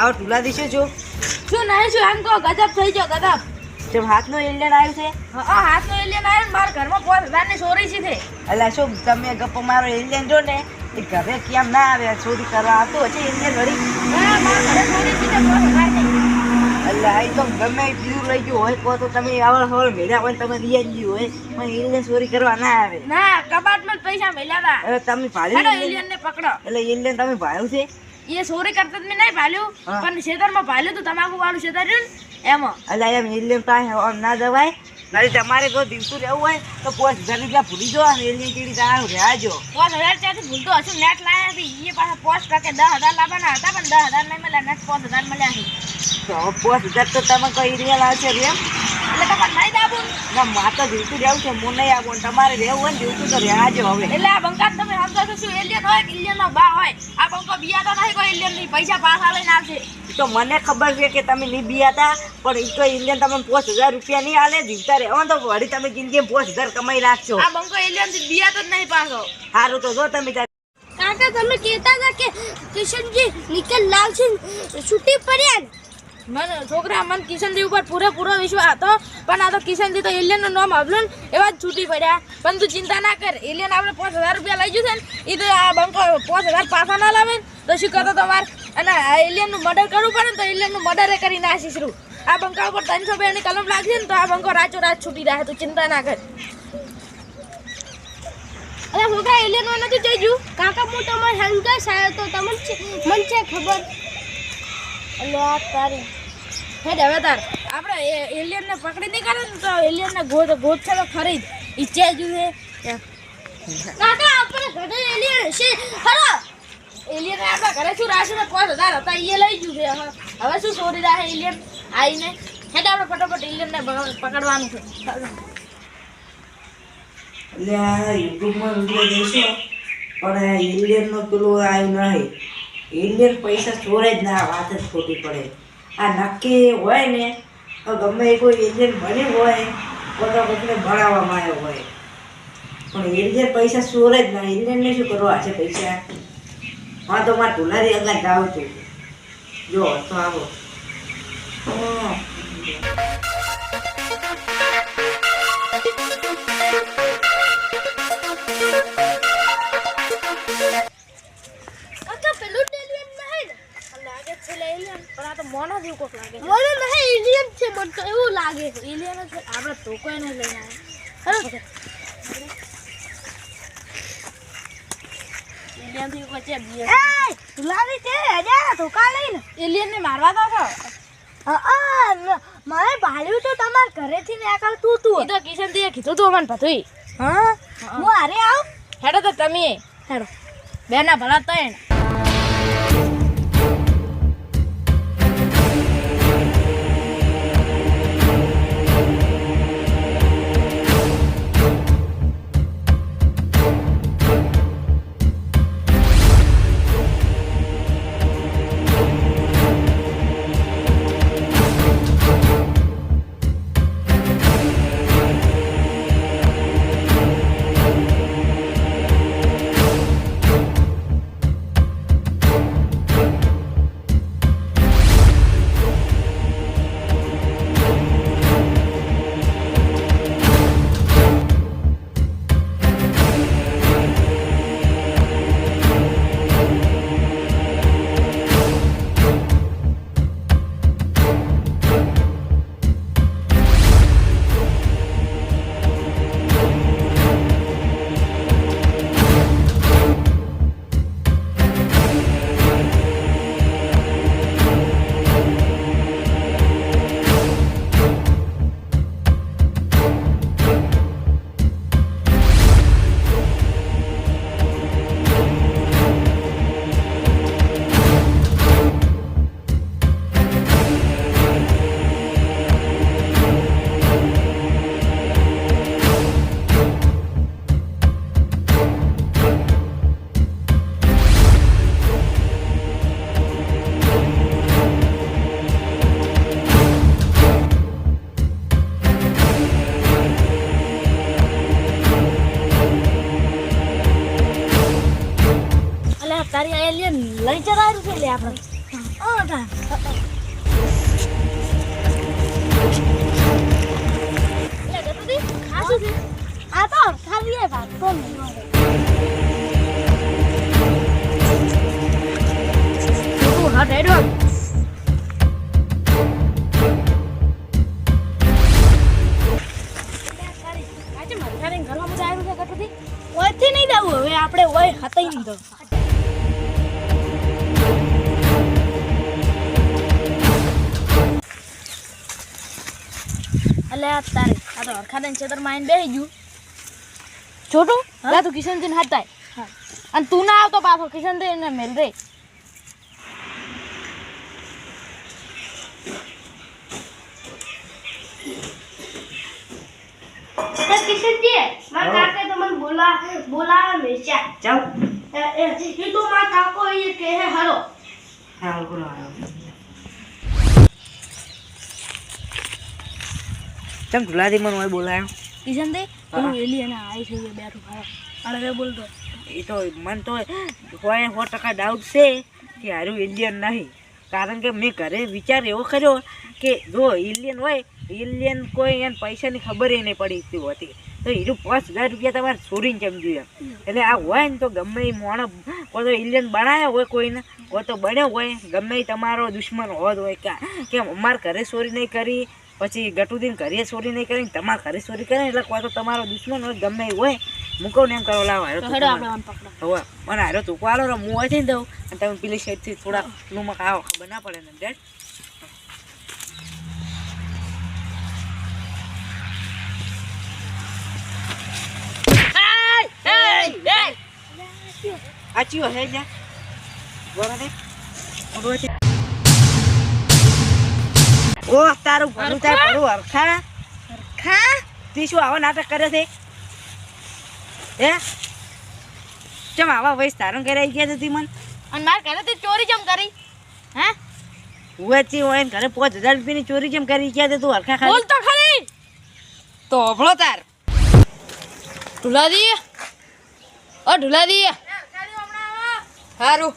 આવો ટુલા દીશો છો. શું નહીં શું એમ કહો ગજબ થઈ ગયો ગજબ. જેમ હાથનો એલિયન આવ્યું છે. હા હાથનો એલિયન આવ્યો ને મારા ઘરમાં પાંચ હજારની ચોરી છે તે. એટલે શું તમે ગપ્પો મારો એલિયન જો ને? એ ઘરે કેમ ના આવે ચોરી કરવા આવતો હશે એલિયન વળી? છે એટલે આ તો ગમે બીજું લઈ ગયું હોય કહો તો તમે આવડ હવળ મેળ્યા હોય તમે લઈ જ ગયું હોય પણ એલિયન ચોરી કરવા ના આવે. ના કબાટમાં જ પૈસા મેળ્યા તમે ભાડ્યું એલિયન ને પકડો. એટલે એલિયન તમે ભાડ્યું છે? એ સોરી કરતા મેં નહીં ભાલ્યું. હા. પણ ખેતરમાં ભાલ્યું તું તમાકુ વાળું ખેતર એમાં. એટલે એમ એલિયન પાસે આમ ના જવાય. નહીં તમારે જો દિવસું રહેવું હોય તો પોસ્ટ હજાર રૂપિયા ભૂલી જો અને એની ચીડી તારા રહેજો પાંચ હજાર ત્યાંથી ભૂલતો હશે નેટ લાયા હતી એ પાસે પોસ્ટ ટકે દસ હજાર લાવવાના હતા પણ દસ હજાર નહીં મળ્યા નેટ પાંચ હજાર મળ્યા છે તો પોસ્ટ હજાર તો તમે કઈ એરિયા લાવશે રેમ એટલે તમારે નહીં દાબું. ના માં તો જીવતું રહેવું છે હું નહીં આવું તમારે રહેવું હોય ને જીવતું તો રહેજો હવે. એટલે આ બંકાત તમે સમજો છો શું એલિયન હોય કે એલિયન નો બા હોય? આ બંકો બિયાતો નહીં કોઈ એલિયન નહીં પૈસા પાછા લઈને આવશે. તો મને ખબર છે કે તમે નહીં બિયા પણ એ તો ઇન્ડિયન તમને પાંચ હજાર રૂપિયા નહીં હાલે જીવતા રહેવા તો વળી તમે જિંદગી પાંચ હજાર કમાઈ રાખશો. આ બંકો ઇન્ડિયનથી બિયા જ નહીં પાછો. સારું તો જો તમે કાકા તમે કહેતા હતા કે કિશનજી નિકલ લાવશે છૂટી પડ્યા ને. મને છોકરા મન કિશનજી ઉપર પૂરેપૂરો વિશ્વાસ હતો પણ આ તો કિશનજી તો એલિયનનું નામ આવ્યું ને એવા જ છૂટી પડ્યા. પણ તું ચિંતા ના કર એલિયન આપણે પાંચ હજાર રૂપિયા લઈ જશે ને એ તો આ બંકો પાંચ હજાર પાછા ના લાવે ને તો શું કરતો તમારે અને એલિયનનું મર્ડર કરવું પડે ને તો એલિયનનું મર્ડર કરી નાખીશ રૂ. આ બંકા ઉપર ત્રણસો બે ની કલમ લાગશે ને તો આ બંકો રાચો રાત છૂટી રહે તું ચિંતા ના કર. અરે છોકરા એલિયનમાં નથી જઈ ગયું કાકા હું તમારે હંગાસ સાહેબ તો તમને મન છે ખબર. અલ્યા તારી હે હવે તાર. આપણે એલિયન ને પકડી નહીં કરે ને તો એલિયન ને ગોત ગોદ છે તો ખરી જ ઈચ્છે જુએ કાકા આપણે ઘરે એલિયન છે ખરો એલિયન આપણા ઘરે શું રાખ્યું ને પાંચ હજાર હતા એ લઈ ગયું છે. હવે હવે શું ચોરી રાખે એલિયન? આવીને હેડ આપણે ફટાફટ એલિયનને પકડવાનું છે. એટલે આ યુટ્યુબમાં વીડિયો પણ ઇન્ડિયનનું પેલું આવ્યું નહીં. ઇન્ડિયન પૈસા ચોરે જ ના, વાત જ ખોટી પડે. આ નક્કી હોય ને, તો ગમે કોઈ ઇન્ડિયન બન્યું હોય પોતા કોઈને ભણાવવામાં આવ્યો હોય. પણ ઇન્ડિયન પૈસા ચોરે જ ના ઇન્ડિયનને શું કરવા છે પૈસા? હા તો મારે ઢુલારી આગળ જાઉં છું. જો તો આવો. પેલું એલિયન લાગે છે એલિયન આ તો મોનો જેવું કોક લાગે મને નહીં એલિયન છે મને તો એવું લાગે છે. એલિયન છે આપણે તો કોઈ નહીં લઈને આવ્યા. એલિયનથી બીએ એ તુલાવી તે હજાર ધોકા લઈને. એલિયન ને મારવા દો છો? હા મારે ભાડ્યું તો તમારા ઘરેથી નીકળતું તું તું. તો કિશનથી કીધું તું અમને બધું હા હું હારે આવ. હેડો તો તમે. હેડો. બેના ભલા તૈણ અલ્યા તારી આ એલિયન લઈ જવાનું છે લે આપણે ગતુજી, આ તો ખાલી મળે. તું આવ્યું છે ગતુજી ઓયથી નહીં જવું હવે આપણે ઓય હતાઈ નહીં જવું આ તારે આ તો હરખાદાન ખેતરમાં આવીને બેસી ગયું. છોટું લા તું કિશનજીને હાથ થાય અને તું ના આવતો પાછો કિશનજી ને મેલ રે કિશનજી મારા કાકા તો મને બોલા બોલાવે મેચા ચાલ એ એ તો મારા કાકો એ કહે હરો હા બોલો હાલો. ચમ ઢુલાદી મને હોય બોલાયો? કિશન હા. પેલું એલી અને આવી છે બેઠું ખાવા અરે બોલતો એ તો મન તો હોય સો ટકા ડાઉટ છે કે હારું એલિયન નહીં. કારણ કે મેં ઘરે વિચાર એવો કર્યો કે જો એલિયન હોય એલિયન કોઈ એને પૈસાની ખબર નહીં પડી હોતી. તો હીરું પાંચ હજાર રૂપિયા તમારે છોડીને કેમ જોઈએ. એટલે આ હોય ને તો ગમે એ મોણો કોઈ તો ઇલિયન બનાવ્યો હોય કોઈને કોઈ તો બન્યો હોય. ગમે એ તમારો દુશ્મન હોત હોય કે કેમ અમારે ઘરે ચોરી નહીં કરી પછી ગટુદીન ઘરે ચોરી નહીં કરી તમારા ઘરે ચોરી કરે એટલે કોઈ તો તમારો દુશ્મન હોય ગમે હોય મૂકો ને એમ કરો લાવો હારો હવે મને હારો તું આલો રે હું હોય દઉં અને તમે પેલી સાઈડથી થોડા નુમક આવો ખબર ના પડે ને ડેડ આ હે જા. બોલો ને બોલો છે ઓ તારું ભરું થાય ભરું હરખા? હરખા? તી શું આવા નાટક કરે છે? હે? ચમ આવા વૈસ તારણ ઘરે આવી ગયા હતી મન અને મારા ઘરે તે ચોરી ચમ કરી. હે? વેચી હોય ને ઘરે પાંચ હજાર રૂપિયાની ચોરી ચમ કરી ગયા તું હરખા ખાલી? બોલ તો ખરી તો અભળો તાર. ઢુલાદી. ઓ ઢુલાદી. સારું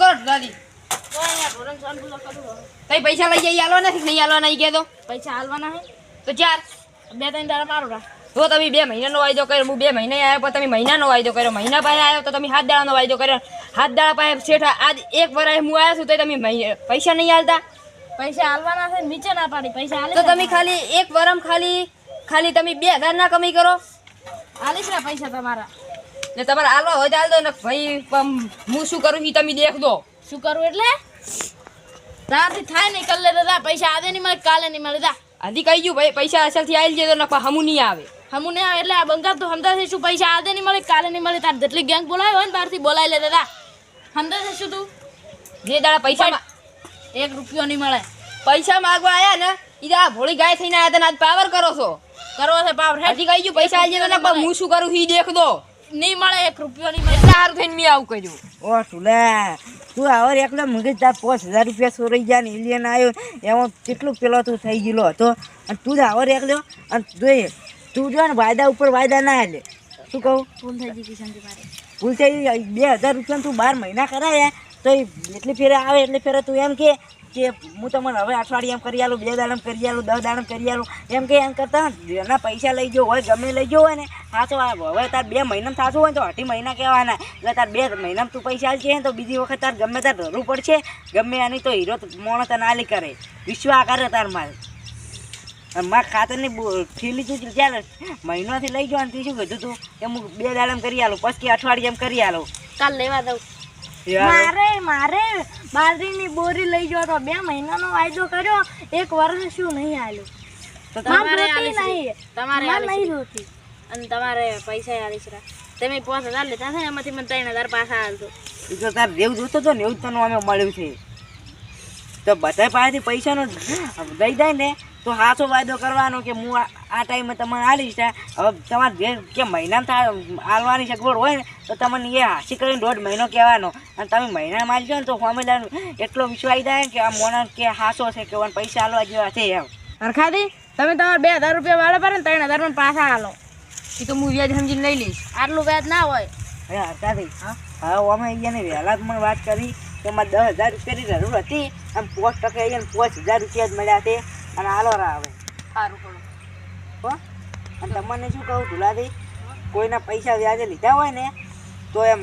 કરો ઢુલાદી તઈ પૈસા લઈ જઈ આલવા નથી નહીં આલવા નહીં કહેતો? પૈસા હાલવાના હે તો ચાર. બે ત્રણ દાડા મારો રા તો તમે બે મહિનાનો વાયદો કર્યો હું બે મહિને આવ્યો પણ તમે મહિનાનો વાયદો કર્યો. મહિના પાસે આવ્યો તો તમે હાથ દાડાનો વાયદો કર્યો. હાથ દાડા પાસે શેઠ આજ એક વરાય હું આવ્યો છું તો તમે પૈસા નહીં આલતા પૈસા હાલવાના છે નીચે ના પાડી પૈસા હાલે તો તમે ખાલી એક વરમ ખાલી ખાલી તમે બે હજાર ના કમાઈ કરો. હાલીશ ને પૈસા તમારા. ને તમારે આલો હોય આલ દો ને ભાઈ હું શું કરું એ તમે દેખ દો. શું કરું એટલે? તારથી થાય નહીં કલે દાદા પૈસા આવે નહીં મળે કાલે નહીં મળે દા હજી કહી ગયું ભાઈ પૈસા અસલથી આવી જાય તો નકવા હમું નહીં આવે. હમું નહીં આવે એટલે આ બંગાળ તો સમજા છે શું પૈસા આજે નહીં મળે કાલે નહીં મળે તાર જેટલી ગેંગ બોલાવી હોય ને બહારથી બોલાવી લે દાદા સમજા છે શું તું? જે દાડા પૈસા એક રૂપિયો નહીં મળે. પૈસા માગવા આવ્યા ને ઈ આ ભોળી ગાય થઈને આવ્યા તને આજ પાવર કરો છો. કરો છે પાવર હજી કહી ગયું પૈસા આવી જાય તો હું શું કરું એ દેખ દો. નહીં મળે એક રૂપિયો નહીં મળે. એટલે સારું થઈને મેં આવું કર્યું. ઓ સુલા તું આવો એકલો મગજ તાર પાંચ હજાર રૂપિયા સોરાઈ ગયા ને ઇલિયન આવ્યો એમાં કેટલું પેલો તું થઈ ગયેલો હતો. અને તું જ આવો એકલો અને જોઈએ તું જો ને વાયદા ઉપર વાયદા ના લે શું કહું? ભૂલ થઈ ગઈ કિશનજી મારે. ભૂલ થઈ ગઈ. બે હજાર રૂપિયા તું બાર મહિના કરાયા તો એટલી ફેરે આવે એટલે ફેરે તું એમ કે કે હું તમને હવે અઠવાડિયે કરી આલું, બે દાડમ કરી આલું, દસ દાડમ કરી આલું, એમ કે એમ કરતા એના પૈસા લઈ જવો હોય, ગમે લઈ જવો હોય ને સાચો હવે તાર બે મહિનામાં થાતું હોય તો અઢી મહિના કહેવાના. એટલે તાર બે મહિનામાં તું પૈસા છે તો બીજી વખત તાર ગમે તાર ધરવું પડશે, ગમે આની તો હીરો મોણો તને આલી કરે. વિશ્વા કરે તાર મારે. મારા ખાતરની થેલી તું ચાલે. મહિનાથી લઈ જવાનું તું શું કીધું તું? હું બે દાડમ કરી આલું, પછી અઠવાડિયે એમ કરી આલું. કાલ લેવા દઉં. મારે મારે. બાજરીની બોરી લઈ ગયો તો બે મહિનાનો વાયદો કર્યો. એક વર્ષ શું નહીં આલ્યું. તો તમારે તમારે મારે નહીં. જોતી અને તમારે પૈસા આલીશ રા તમે પાંચ હજાર લેતા છે એમાંથી મને ત્રણ હજાર પાછા હાલતો એ તો તાર રેવ જોતો હતો ને એવું તને અમે મળ્યું છે. તો બધા પાસેથી પૈસાનો દઈ જાય ને. તો સાચો વાયદો કરવાનો કે હું આ ટાઈમે તમને હાલીશ હવે તમારે જે કે મહિનામાં હાલવાની સગવડ હોય ને તો તમને એ હાસી કરીને દોઢ મહિનો કહેવાનો. અને તમે મહિનામાં માલજો ને તો ફોર્મ્યુલા એટલો વિશ્વાસ આવી જાય કે આ મોણા કે હાસો છે કે પૈસા હાલવા જેવા છે એમ. હરખાદી તમે તમારા બે હજાર રૂપિયા વાળા પડે ને ત્રણ હજાર પણ પાછા હાલો. એ તો હું વ્યાજ સમજીને લઈ લઈશ. આટલું વ્યાજ ના હોય. અરે થઈ હા? અમે અહીંયાને વહેલા જ મને વાત કરી કે મારે દસ હજાર રૂપિયાની જરૂર હતી આમ પાંચ ટકા અહીંયા પાંચ હજાર રૂપિયા જ મળ્યા છે. અને હાલો રા હવે. સારું પડો હો? અને તમને શું કહું ધુલાથી કોઈના પૈસા વ્યાજે લીધા હોય ને તો એમ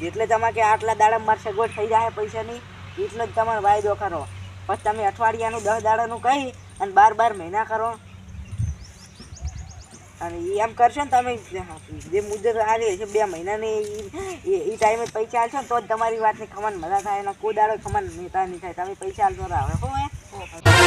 એટલે તમારે કે આટલા દાડા મારે સગવડ થઈ જાય પૈસાની એટલો જ તમારો વાયદો કરો પછી તમે અઠવાડિયાનું દસ દાડાનું કહી અને બાર બાર મહિના કરો. અને એ એમ કરશો ને તમે જે મુદત આવી છે બે મહિનાની એ ટાઈમે પૈસા આલશો ને તો જ તમારી વાતની ખમણ મજા થાય અને કોઈ દાડો ખમણ નેતા નહીં થાય. તમે પૈસા આલશો રાવે હો એ